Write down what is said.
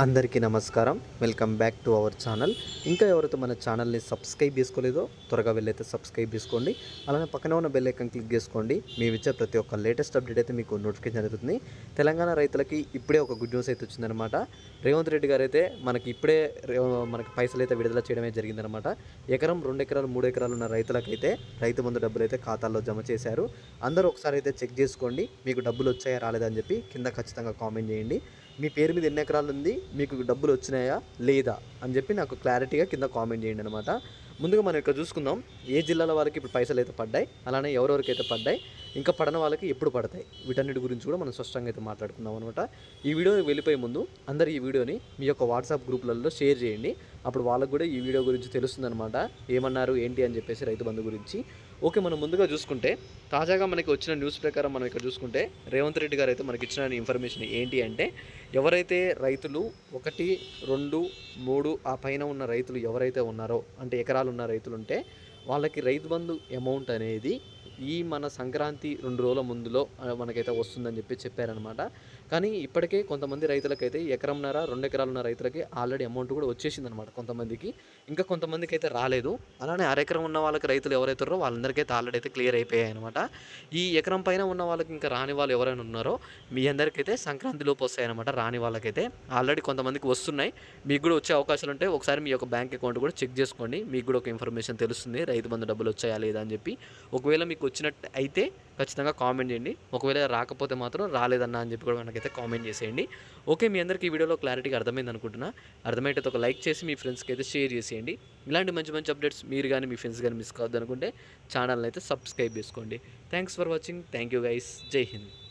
అందరికీ నమస్కారం. Welcome back to our channel ఇంకా ఎవరైతే మన ఛానల్ని సబ్స్క్రైబ్ చేసుకోలేదో త్వరగా వెళ్ళైతే సబ్స్క్రైబ్ చేసుకోండి. అలానే పక్కన ఉన్న బెల్ ఐకన్ క్లిక్ చేసుకోండి. మేము ఇచ్చే ప్రతి ఒక్క లేటెస్ట్ అప్డేట్ అయితే మీకు నోటిఫికేషన్ జరుగుతుంది. తెలంగాణ రైతులకి ఇప్పుడే ఒక గుడ్ న్యూస్ అయితే వచ్చిందనమాట రేవంత్ రెడ్డి గారు అయితే మనకి ఇప్పుడే రే- మనకి పైసలు అయితే విడుదల చేయడమే జరిగిందనమాట ఎకరం రెండు ఎకరాలు మూడు ఎకరాలు ఉన్న రైతులకైతే రైతు ముందు డబ్బులు అయితే ఖాతాల్లో జమ చేశారు. అందరూ ఒకసారి అయితే చెక్ చేసుకోండి. మీకు డబ్బులు వచ్చాయా రాలేదని చెప్పి కింద ఖచ్చితంగా కామెంట్ చేయండి. మీ పేరు మీద ఎన్ని ఎకరాలు ఉంది? మీకు డబ్బులు వచ్చినాయా? లేదా? అని చెప్పి నాకు క్లారిటీగా కింద కామెంట్ చేయండి అనమాట ముందుగా మనం ఇక్కడ చూసుకుందాం. ఏ జిల్లాల వాళ్ళకి ఇప్పుడు పైసలు అయితే పడ్డాయి అలానే ఎవరెవరికి అయితే పడ్డాయి ఇంకా పడన వాళ్ళకి ఎప్పుడు పడతాయి? వీటన్నిటి గురించి కూడా మనం స్పష్టంగా అయితే మాట్లాడుకుందాం అనమాట ఈ వీడియో వెళ్ళిపోయే ముందు అందరు ఈ వీడియోని మీ యొక్క వాట్సాప్ గ్రూపులలో షేర్ చేయండి. అప్పుడు వాళ్ళకు కూడా ఈ వీడియో గురించి తెలుస్తుందనమాట ఏమన్నారు ఏంటి అని చెప్పేసి రైతు బంధు గురించి. ఓకే మనం ముందుగా చూసుకుంటే తాజాగా మనకి వచ్చిన న్యూస్ ప్రకారం మనం ఇక్కడ చూసుకుంటే రేవంత్ రెడ్డి గారు అయితే మనకి ఇచ్చిన ఇన్ఫర్మేషన్ ఏంటి అంటే ఎవరైతే రైతులు ఒకటి రెండు మూడు ఆ పైన ఉన్న రైతులు ఎవరైతే ఉన్నారో అంటే ఎకరాలు ఉన్న రైతులు ఉంటే వాళ్ళకి రైతు బంధు అమౌంట్ అనేది ఈ మన సంక్రాంతి రెండు రోజుల ముందులో మనకైతే వస్తుందని చెప్పి చెప్పారనమాట కానీ ఇప్పటికే కొంతమంది రైతులకైతే ఎకరంన్నర రెండు ఎకరాలున్న రైతులకి ఆల్రెడీ అమౌంట్ కూడా వచ్చేసింది అనమాట కొంతమందికి. ఇంకా కొంతమందికి అయితే రాలేదు. అలానే అరెకరం ఉన్న వాళ్ళకి రైతులు ఎవరైతున్నారో వాళ్ళందరికైతే వాళ్ళందరికీ అయితే ఆల్రెడీ అయితే క్లియర్ అయిపోయాయి అనమాట ఈ ఎకరం పైన ఉన్న వాళ్ళకి ఇంకా రాని వాళ్ళు ఎవరైనా ఉన్నారో మీ అందరికైతే సంక్రాంతి లోపు వస్తాయన్నమాట రాని వాళ్ళకైతే. ఆల్రెడీ కొంతమందికి వస్తున్నాయి. మీకు కూడా వచ్చే అవకాశాలు ఉంటే ఒకసారి మీ యొక్క బ్యాంక్ అకౌంట్ కూడా చెక్ చేసుకోండి. మీకు కూడా ఒక ఇన్ఫర్మేషన్ తెలుస్తుంది రైతు బంధు డబ్బులు వచ్చాయా లేదా అని చెప్పి. ఒకవేళ మీకు మీకు వచ్చినట్టు అయితే ఖచ్చితంగా కామెంట్ చేయండి. ఒకవేళ రాకపోతే మాత్రం రాలేదన్నా అని చెప్పి కూడా మనకైతే కామెంట్ చేసేయండి. ఓకే మీ అందరికీ ఈ వీడియోలో క్లారిటీగా అర్థమైంది అనుకుంటున్నా. అర్థమైతే ఒక లైక్ చేసి మీ ఫ్రెండ్స్కి అయితే షేర్ చేసేయండి. ఇలాంటి మంచి మంచి అప్డేట్స్ మీరు కానీ మీ ఫ్రెండ్స్ కానీ మిస్ కావద్దు అనుకుంటే ఛానల్ని అయితే సబ్స్క్రైబ్ చేసుకోండి. Thanks for watching thank you guys జై హింద్